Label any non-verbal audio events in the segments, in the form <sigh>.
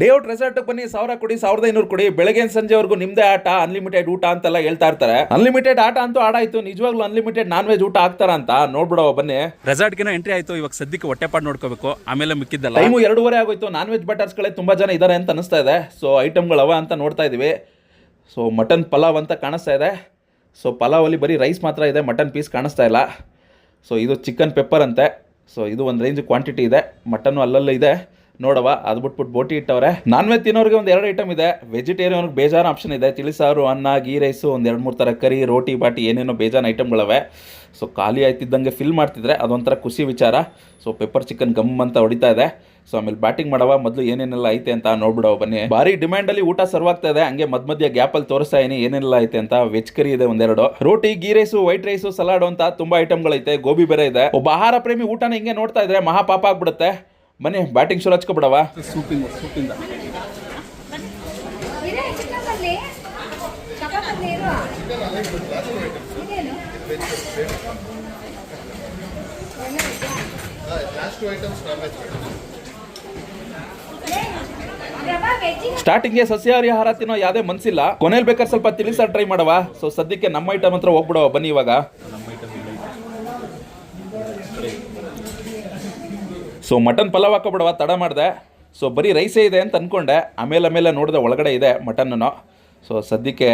Day out resort ಬನ್ನಿ ಸಾವಿರ ಕೊಡಿ ಸಾವಿರದ ಐನೂರು ಕೊಡಿ. ಬೆಳಗ್ಗೆ ಸಂಜೆವರೆಗೂ ನಿಮ್ದೇ ಆಟ ಅನ್ಲಿಮಿಟೆಡ್ ಊಟ ಅಂತೆಲ್ಲ ಹೇಳ್ತಾ ಇರ್ತಾರೆ. ಅನ್ಲಿಮಿಟೆಡ್ ಆಟ ಅಂತೂ ಆಡಾಯ್ತು ನಿಜವಾಗ್ಲೂ ಅನ್ಲಿಮಿಟೆಡ್ ನಾನ್ ವೆಜ್ ಊಟ ಆಗ್ತಾರ ಅಂತ ನೋಡ್ಬಿಡವ ಬನ್ನಿ. ರೆಸಾರ್ಟ್ಗೆನೋ ಎಂಟ್ರಿ ಆಯ್ತು. ಇವಾಗ ಸದ್ಯಕ್ಕೆ ಹೊಟ್ಟೆಪಾಡ್ ನೋಡ್ಕೋಬೇಕು. ಆಮೇಲೆ ಮಿಕ್ಕಿದ್ದಲ್ಲ. ಟೈಮು ಎರಡೂವರೆ ಆಗೋಯ್ತು. ನಾನ್ ವೆಜ್ ಬಟರ್ಸ್ಗಳೇ ತುಂಬಾ ಜನ ಇದ್ದಾರೆ ಅಂತ ಅನಿಸ್ತಾ ಇದೆ. ಸೊ ಐಟಮ್ಗಳವ ಅವ ಅಂತ ನೋಡ್ತಾ ಇದೀವಿ. ಸೊ ಮಟನ್ ಪಲಾವ್ ಅಂತ ಕಾಣಿಸ್ತಾ ಇದೆ. ಸೊ ಪಲಾವಲ್ಲಿ ಬರೀ ರೈಸ್ ಮಾತ್ರ ಇದೆ. ಮಟನ್ ಪೀಸ್ ಕಾಣಿಸ್ತಾ ಇಲ್ಲ. ಸೊ ಇದು ಚಿಕನ್ ಪೆಪ್ಪರ್ ಅಂತೆ. ಸೊ ಇದು ಒಂದು ರೇಂಜ್ ಕ್ವಾಂಟಿಟಿ ಇದೆ. ಮಟನ್ನು ಅಲ್ಲಲ್ಲೇ ಇದೆ. ನೋಡವ ಅದು ಬಿಟ್ಬಿಟ್ಟು ಬೋಟಿ ಇಟ್ಟವ್ರೆ. ನಾನ್ ವೆಜ್ ತಿನ್ನೋರಿಗೆ ಒಂದು ಎರಡು ಐಟಮ್ ಇದೆ. ವೆಜಿಟೇರಿಯನ್ಗೆ ಬೇಜಾನ್ ಆಪ್ಷನ್ ಇದೆ. ತಿಳಿಸಾರು, ಅನ್ನ, ಗೀ ರೈಸು ಒಂದು ಎರಡು ಮೂರು ಥರ ಕರಿ, ರೋಟಿ, ಬಾಟಿ ಏನೇನೋ ಬೇಜಾನ್ ಐಟಮ್ಗಳವೆ ಸೊ ಖಾಲಿ ಆಯ್ತಿದ್ದಂಗೆ ಫಿಲ್ ಮಾಡ್ತಿದ್ರೆ ಅದೊಂಥರ ಖುಷಿ ವಿಚಾರ. ಸೊ ಪೆಪ್ಪರ್ ಚಿಕನ್ ಗಮ್ ಅಂತ ಹೊಡಿತಾ ಇದೆ. ಸೊ ಆಮೇಲೆ ಬ್ಯಾಟಿಂಗ್ ಮಾಡವ ಮೊದಲು ಏನೇನೆಲ್ಲ ಐತೆ ಅಂತ ನೋಡ್ಬಿಡವ ಬನ್ನಿ. ಭಾರಿ ಡಿಮ್ಯಾಂಡ್ ಅಲ್ಲಿ ಊಟ ಸರ್ವ್ ಆಗ್ತಾ ಇದೆ. ಹಂಗೆ ಮಧ್ಯ ಮಧ್ಯ ಗ್ಯಾಪ್ ಅಲ್ಲಿ ತೋರಿಸ್ತಾ ಇನಿ ಏನೆಲ್ಲ ಐತೆ ಅಂತ. ವೆಜ್ ಕರಿ ಇದೆ ಒಂದೆರಡು. ರೋಟಿ ಗೀ ರೈಸು ವೈಟ್ ರೈಸು ಸಲಾಡ್ ಅಂತ ತುಂಬಾ ಐಟಮ್ಗಳೈತೆ ಗೋಬಿ ಬೇರೆ ಇದೆ. ಒಬ್ಬ ಆಹಾರ ಪ್ರೇಮಿ ಊಟನ ಹಿಂಗೆ ನೋಡ್ತಾ ಇದ್ರೆ ಮಹಾ ಪಾಪ ಆಗ್ಬಿಡುತ್ತೆ. ಬನ್ನಿ ಬ್ಯಾಟಿಂಗ್ ಶುರು ಹಚ್ಕೊಬಿಡವ? ಸೂಪಿಂದ ಸೂಪಿಂದ. ಸ್ಟಾರ್ಟಿಂಗ್ಗೆ ಸಸ್ಯಾಹಾರಿ ಆಹಾರ ತಿನ್ನೋ ಯಾವುದೇ ಮನ್ಸಿಲ್ಲ. ಕೊನೆಯಲ್ಲಿ ಬೇಕಾದ್ರೆ ಸ್ವಲ್ಪ ತಿಳಿಸ ಟ್ರೈ ಮಾಡವ. ಸೊ ಸದ್ಯಕ್ಕೆ ನಮ್ಮ ಐಟಮ್ ಹತ್ರ ಹೋಗ್ಬಿಡವ ಬನ್ನಿ ಇವಾಗ. ಸೊ ಮಟನ್ ಪಲಾವ್ ಹಾಕೊಬಿಡವ ತಡ ಮಾಡಿದೆ. ಸೊ ಬರೀ ರೈಸೇ ಇದೆ ಅಂತ ಅಂದ್ಕೊಂಡೆ ಆಮೇಲೆ ಆಮೇಲೆ ನೋಡಿದೆ ಒಳಗಡೆ ಇದೆ ಮಟನ್ನು ಸೊ ಸದ್ಯಕ್ಕೆ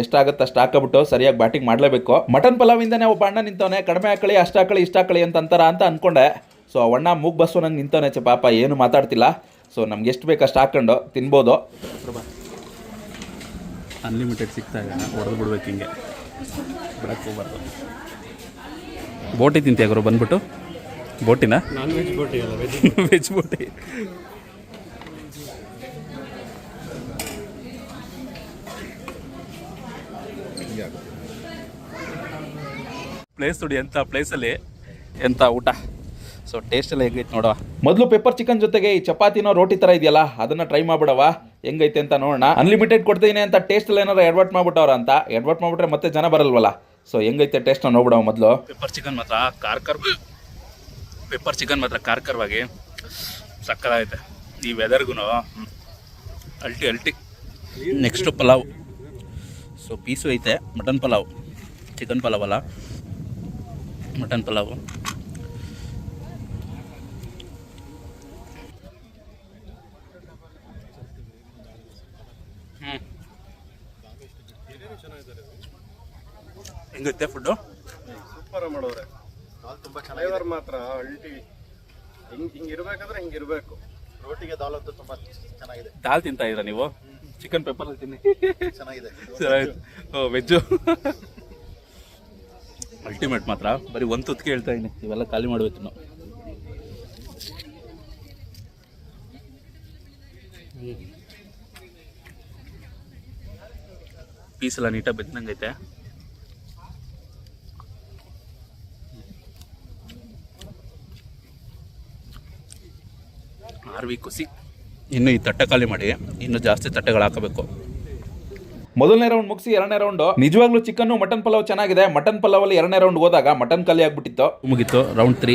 ಎಷ್ಟಾಗುತ್ತೆ ಅಷ್ಟು ಹಾಕೋಬಿಟ್ಟು ಸರಿಯಾಗಿ ಬ್ಯಾಟಿಂಗ್ ಮಾಡಲೇಬೇಕು. ಮಟನ್ ಪಲಾವಿಂದನೇ ಒಬ್ಬ ಅಣ್ಣ ನಿಂತವನೆ, ಕಡಿಮೆ ಹಾಕಳಿ ಅಷ್ಟು ಹಾಕಳಿ ಇಷ್ಟು ಹಾಕಳಿ ಅಂತ ಅಂತಾರ ಅಂತ ಅಂದ್ಕೊಂಡೆ ಸೊ ಅವಣ್ಣ ಮೂಗ್ ಬಸ್ಸು ನಂಗೆ ನಿಂತವನೆ ಚೆ ಪಾಪ, ಏನು ಮಾತಾಡ್ತಿಲ್ಲ. ಸೊ ನಮ್ಗೆ ಎಷ್ಟು ಬೇಕು ಅಷ್ಟು ಹಾಕ್ಕೊಂಡು ತಿನ್ಬೋದು. ಅನ್ಲಿಮಿಟೆಡ್ ಸಿಗ್ತಾ ಇದೆ ಹೊಡೆದು ಬಿಡ್ಬೇಕು ಹಿಂಗೆ. ಬಿಡಕ್ಕೆ ಹೋಗ್ಬಾರ್ದು. ಬೋಟಿ ತಿಂತೀಯ ಗುರು, ಬಂದ್ಬಿಟ್ಟು? ಬೋಟಿನ? ನಾನ್ ವೆಜ್ ಬೋಟಿ ಅಲ್ಲ ವೆಜ್ ವೆಜ್ ಬೋಟಿ. ಪ್ಲೇಸ್ ನೋಡಿ ಎಂಥ ಪ್ಲೇಸಲ್ಲಿ ಎಂಥ ಊಟ? ಸೊ ಟೇಸ್ಟ್ ಎಲ್ಲ ಹೆಂಗೈತೆ ನೋಡುವ. ಮೊದಲು ಪೆಪ್ಪರ್ ಚಿಕನ್ ಜೊತೆಗೆ ಈ ಚಪಾತಿನೋ ರೋಟಿ ತರ ಇದೆಯಲ್ಲ ಅದನ್ನ ಟ್ರೈ ಮಾಡ್ಬಿಡವ ಹೆಂಗೈತೆ ಅಂತ ನೋಡೋಣ. ಅನ್ಲಿಮಿಟೆಡ್ ಕೊಡ್ತೀನಿ ಅಂತ ಟೇಸ್ಟ್ ಎಲ್ಲ ಏನಾರು ಎಡ್ವರ್ಟ್ ಮಾಡ್ಬಿಟ್ಟವ್ರ ಅಂತ. ಎಡ್ವರ್ಟ್ ಮಾಡ್ಬಿಟ್ರೆ ಮತ್ತೆ ಜನ ಬರಲ್ವಲ್ಲ. ಸೊ ಹೆಂಗೈತೆ ಟೇಸ್ಟ್ ನೋಡ್ಬಿಡವ ಮೊದಲು. ಪೆಪ್ಪರ್ ಚಿಕನ್ ಮಾತ್ರ ಕಾರ್ಕರ್. ಪೆಪ್ಪರ್ ಚಿಕನ್ ಮಾತ್ರ ಕಾರ್ಕರವಾಗಿ ಸಕ್ಕದಾಗೈತೆ. ಈ ವೆದರ್ಗೂ ಅಲ್ಟಿ ಅಲ್ಟಿ. ನೆಕ್ಸ್ಟು ಪಲಾವ್. ಸೊ ಪೀಸು ಐತೆ ಮಟನ್ ಪಲಾವ್. ಚಿಕನ್ ಪಲಾವ್ ಅಲ್ಲ. ಮಟನ್ ಪಲಾವು. ಹ್ಞೂ ಹೆಂಗೈತೆ ಫುಡ್ಡು ಸೂಪರ್ ಮಾಡೋರೆ ತುಂಬಾ ಫ್ಲೇವರ್ ಮಾತ್ರ ಅಲ್ಟಿ. ಹಿಂಗೆ ಹಿಂಗೆ ಇರಬೇಕಾದ್ರೆ ಹಿಂಗೆ ಇರಬೇಕು. ರೋಟಿಗೆ ದಾಲ್ ಅಂತೂ ತುಂಬಾ ಚೆನ್ನಾಗಿದೆ. ದಾಲ್ ತಿಂತಾ ಇದ್ರ ನೀವು? ಚಿಕನ್ ಪೆಪ್ಪರ್ ತಿನ್ನಿ. ಚೆನ್ನಾಗಿದೆ. <laughs> ಓ ವೆಜ್ಜು ಅಲ್ಟಿಮೇಟ್ ಮಾತ್ರ. ಬರೀ ಒಂದು ತುತ್ತಿಗೆ ಹೇಳ್ತಾ ಇದ್ದೀನಿ. ಇವೆಲ್ಲ ಖಾಲಿ ಮಾಡ್ಬೇಕು ನಾವು ಪೀಸ್ ಎಲ್ಲ ನೀಟಾಗಿ ಬೆತ್ತಂಗೈತೆ ಆರ್ ವಿ ಕುಸಿ ಇನ್ನು ಈ ತಟ್ಟೆ ಖಾಲಿ ಮಾಡಿ ಇನ್ನು ಜಾಸ್ತಿ ತಟ್ಟೆಗಳು ಹಾಕಬೇಕು. ಮೊದಲನೇ ರೌಂಡ್ ಮುಗಿಸಿ ಎರಡನೇ ರೌಂಡ್ ನಿಜವಾಗ್ಲೂ ಚಿಕನ್ ಮಟನ್ ಪಲಾವ್ ಚೆನ್ನಾಗಿದೆ. ಮಟನ್ ಪಲಾವ್ ಅಲ್ಲಿ ಎರಡನೇ ರೌಂಡ್ ಹೋದಾಗ ಮಟನ್ ಖಾಲಿ ಆಗ್ಬಿಟ್ಟಿತ್ತು. ಮುಗೀತು ರೌಂಡ್ ತ್ರೀ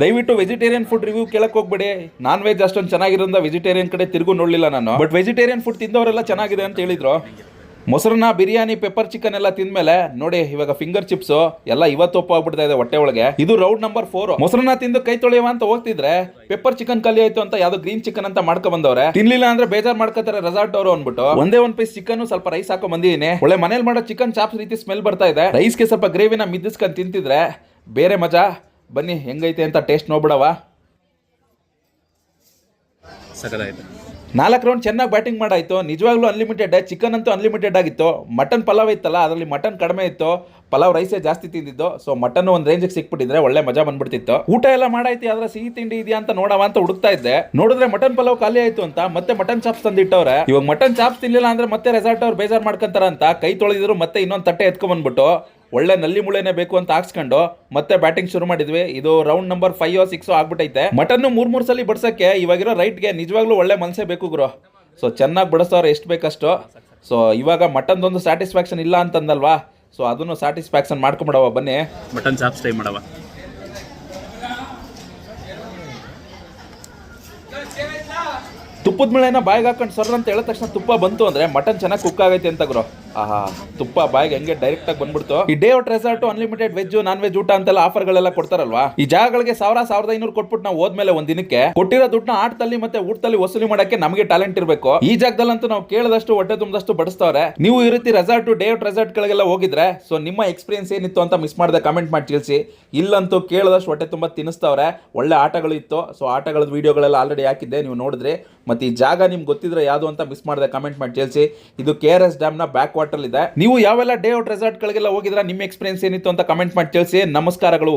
ದಯವಿಟ್ಟು ವೆಜಿಟೇರಿಯನ್ ಫುಡ್ ರಿವ್ಯೂ ಕೇಳಕ್ ಹೋಗ್ಬೇಡಿ. ನಾನ್ ವೆಜ್ ಅಷ್ಟೊಂದು ಚೆನ್ನಾಗಿರೋದ್ರಿಂದ ವೆಜಿಟೇರಿಯನ್ ಕಡೆ ತಿರುಗು ನೋಡಲಿಲ್ಲ ನಾನು. ಬಟ್ ವೆಜಿಟೇರಿಯನ್ ಫುಡ್ ತಿಂದವರೆಲ್ಲ ಚೆನ್ನಾಗಿದೆ ಅಂತ ಹೇಳಿದ್ರು. ಮೊಸರನ್ನ, ಬಿರಿಯಾನಿ ಪೆಪ್ಪರ್ ಚಿಕನ್ ಎಲ್ಲ ತಿಂದ್ಮೇಲೆ, ನೋಡಿ, ಇವಾಗ ಫಿಂಗರ್ ಚಿಪ್ಸ್ ಎಲ್ಲ ಇವತ್ತು ಒಪ್ಪ ಆಗ್ಬಿಡ್ತಾ ಇದೆ ಹೊಟ್ಟೆ ಒಳಗೆ. ಇದು ರೌಂಡ್ ನಂಬರ್ ಫೋರ್ ಮೊಸರನ್ನ ತಿಂದು ಕೈ ತೊಳೆಯುವ ಅಂತ ಹೋಗ್ತಿದ್ರೆ ಪೆಪ್ಪರ್ ಚಿಕನ್ ಖಾಲಿ ಆಯ್ತು ಅಂತ ಯಾವ್ದೋ ಗ್ರೀನ್ ಚಿಕನ್ ಅಂತ ಮಾಡ್ಕೊ ಬಂದವ್ರೆ. ತಿನ್ಲಿಲ್ಲ ಅಂದ್ರೆ ಬೇಜಾರ್ ಮಾಡ್ಕೋತಾರೆ ರೆಸಾರ್ಟ್ ಅವರು ಅನ್ಬಿಟ್ಟು ಒಂದೇ ಒಂದ್ ಪೀಸ್ ಚಿಕನ್ ಸ್ವಲ್ಪ ರೈಸ್ ಹಾಕೊ ಬಂದಿದ್ದೀನಿ. ಒಳ್ಳೆ ಮನೇಲಿ ಮಾಡೋ ಚಿಕನ್ ಚಾಪ್ಸ್ ರೀತಿ ಸ್ಮೆಲ್ ಬರ್ತಾ ಇದೆ. ರೈಸ್ಗೆ ಸ್ವಲ್ಪ ಗ್ರೇವಿನ ಮಿದ್ದಿಸ್ಕೊಂಡು ತಿಂತಿದ್ರೆ, ಬೇರೆ ಮಜಾ. ಬನ್ನಿ, ಹೆಂಗೈತೆ ಅಂತ ಟೇಸ್ಟ್ ನೋಡ್ಬಿಡವಾ ಸಕದಾಯ್ತು ನಾಲ್ಕು ರೌಂಡ್ ಚೆನ್ನಾಗಿ ಬ್ಯಾಟಿಂಗ್ ಮಾಡಾಯಿತು. ನಿಜವಾಗ್ಲೂ ಅನ್ಲಿಮಿಟೆಡ್ ಚಿಕನ್ ಅಂತೂ ಅನ್ಲಿಮಿಟೆಡ್ ಆಗಿತ್ತು. ಮಟನ್ ಪಲಾವ್ ಇತ್ತಲ್ಲ, ಅದರಲ್ಲಿ ಮಟನ್ ಕಡಿಮೆ ಇತ್ತು. ಪಲಾವ್ ರೈಸೇ ಜಾಸ್ತಿ ತಿಂದಿದ್ದು. ಸೊ ಮಟನ್ ಒಂದು ರೇಂಜಿಗೆ ಸಿಕ್ಬಿಟ್ಟಿದ್ರೆ ಒಳ್ಳೆ ಮಜಾ ಬಂದ್ಬಿಡ್ತಿತ್ತು. ಊಟ ಎಲ್ಲ ಮಾಡಾಯ್ತು, ಆದ್ರೆ ಸಿಹಿ ತಿಂಡಿ ಇದೆಯಾ ಅಂತ ನೋಡವ ಅಂತ ಹುಡುಕ್ತಾ ಇದ್ದೆ. ನೋಡಿದ್ರೆ ಮಟನ್ ಪಲಾವ್ ಖಾಲಿ ಆಯ್ತು ಅಂತ ಮತ್ತೆ ಮಟನ್ ಚಾಪ್ಸ್ ತಂದಿಟ್ಟವ್ರೆ. ಇವಾಗ ಮಟನ್ ಚಾಪ್ಸ್ ತಿನ್ಲಿಲ್ಲ ಅಂದ್ರೆ ಮತ್ತೆ ರೆಸಾರ್ಟ್ ಅವ್ರು ಬೇಜಾರ್ ಮಾಡ್ಕೊಂತಾರ ಅಂತ ಕೈ ತೊಳೆದಿದ್ರು ಮತ್ತೆ ಇನ್ನೊಂದು ತಟ್ಟೆ ಎತ್ಕೊಂಡ್ ಬಂದ್ಬಿಟ್ಟು. ಒಳ್ಳೆ ನಲ್ಲಿ ಮುಳೆನೇ ಬೇಕು ಅಂತ ಹಾಕ್ಸ್ಕೊಂಡು ಮತ್ತೆ ಬ್ಯಾಟಿಂಗ್ ಶುರು ಮಾಡಿದ್ವಿ. ಇದು ರೌಂಡ್ ನಂಬರ್ ಫೈವ್ ಸಿಕ್ಸ್ ಆಗ್ಬಿಟ್ಟೈತೆ. ಮಟನ್ ಮೂರ್ ಮೂರ್ ಸಲ ಬಡ್ಸಕ್ಕೆ ಇವಾಗಿರೋ ರೈಟ್ಗೆ ನಿಜವಾಗ್ಲೂ ಒಳ್ಳೆ ಮನಸ್ಸೇ ಬೇಕು ಗುರು. ಸೊ ಚೆನ್ನಾಗಿ ಬಡಿಸೋರು ಎಷ್ಟು ಬೇಕಷ್ಟು. ಸೊ ಇವಾಗ ಮಟನ್ದೊಂದು ಸ್ಯಾಟಿಸ್ಫ್ಯಾಕ್ಷನ್ ಇಲ್ಲ ಅಂತಂದಲ್ವಾ? ಸೊ ಅದನ್ನು ಸ್ಯಾಟಿಸ್ಫ್ಯಾಕ್ಷನ್ ಮಾಡ್ಕೊಂಬಿಡವ ಬನ್ನಿ. ಮಟನ್ ಚಾಪ್ಸ್ ಟ್ರೈ ಮಾಡವ ತುಪ್ಪದ ಮೇಳೆನ ಬಾಯಿಗೆ ಹಾಕೊಂಡು ಸರ್ ಅಂತ ಹೇಳಿದ ತಕ್ಷಣ ತುಪ್ಪ ಬಂತು ಅಂದ್ರೆ ಮಟನ್ ಚೆನ್ನಾಗಿ ಕುಕ್ ಆಗೈತೆ ಅಂತ ಗುರು. ಆಹಾ, ತುಪ್ಪ ಬಾಯಿಗೆ ಹಂಗೆ ಡೈರೆಕ್ಟ್ ಆಗಿ ಬಂದ್ಬಿಡ್ತು. ಈ day out resort unlimited veg non veg ಊಟ ಅಂತೆಲ್ಲ ಆಫರ್ ಗಳೆಲ್ಲ ಕೊಡ್ತಾರಲ್ವಾ? ಈ ಜಾಗಗಳಿಗೆ ಸಾವಿರ, ಸಾವಿರದ ಐನೂರು ಕೊಟ್ಬಿಟ್ಟು ನಾವು ಹೋದ್ಮೇಲೆ ಒಂದ್ ದಿನಕ್ಕೆ ಕೊಟ್ಟಿರೋ ದುಡ್ಡನ್ನ ಆಟದಲ್ಲಿ ಮತ್ತೆ ಊಟದಲ್ಲಿ ವಸೂಲಿ ಮಾಡಕ್ಕೆ ನಮಗೆ ಟ್ಯಾಲೆಂಟ್ ಇರಬೇಕು. ಈ ಜಾಗದಲ್ಲಂತೂ ನಾವು ಕೇಳದಷ್ಟು, ಹೊಟ್ಟೆ ತುಂಬದಷ್ಟು ಬಡಿಸ್ತವ್ರೆ. ನೀವು ಈ ರೀತಿ ರೆಸಾರ್ಟ್ ಡೇ ಔಟ್ ರೆಸಾರ್ಟ್ ಗಳಿಗೆಲ್ಲ ಹೋಗಿದ್ರೆ ಸೊ ನಿಮ್ಮ ಎಕ್ಸ್ಪೀರಿಯನ್ಸ್ ಏನಿತ್ತು ಅಂತ ಮಿಸ್ ಮಾಡದೆ ಕಮೆಂಟ್ ಮಾಡಿ ತಿಳಿಸಿ. ಇಲ್ಲಂತೂ ಕೇಳದಷ್ಟು ಹೊಟ್ಟೆ ತುಂಬ ತಿನ್ನಿಸ್ತವ್ರೆ. ಒಳ್ಳೆ ಆಟಗಳು ಇತ್ತು. ಸೊ ಆಟಗಳ ವಿಡಿಯೋಗಳೆಲ್ಲ ಆಲ್ರೆಡಿ ಹಾಕಿದ್ದೆ, ನೀವು ನೋಡಿದ್ರಿ. ಮತ್ತೆ ಈ ಜಾಗ ನಿಮ್ಗೆ ಗೊತ್ತಿದ್ರೆ ಯಾವುದು ಅಂತ ಮಿಸ್ ಮಾಡದೆ ಕಮೆಂಟ್ ಮಾಡಿ ತಿಳಿಸಿ. ಇದು ಕೆ ಆರ್ ಎಸ್ ಡ್ಯಾಮ್ನ ಬ್ಯಾಕ್ ವಾಟರ್ ಇದೆ. ನೀವು ಯಾವೆಲ್ಲ ಡೇ ಔಟ್ ರೆಸಾರ್ಟ್ ಗಳಿಗೆಲ್ಲ ಹೋಗಿದ್ರೆ ನಿಮ್ಮ ಎಕ್ಸ್ಪೀರಿಯನ್ಸ್ ಏನಿತ್ತು ಅಂತ ಕಮೆಂಟ್ ಮಾಡಿ ತಿಳಿಸಿ. ನಮಸ್ಕಾರಗಳು.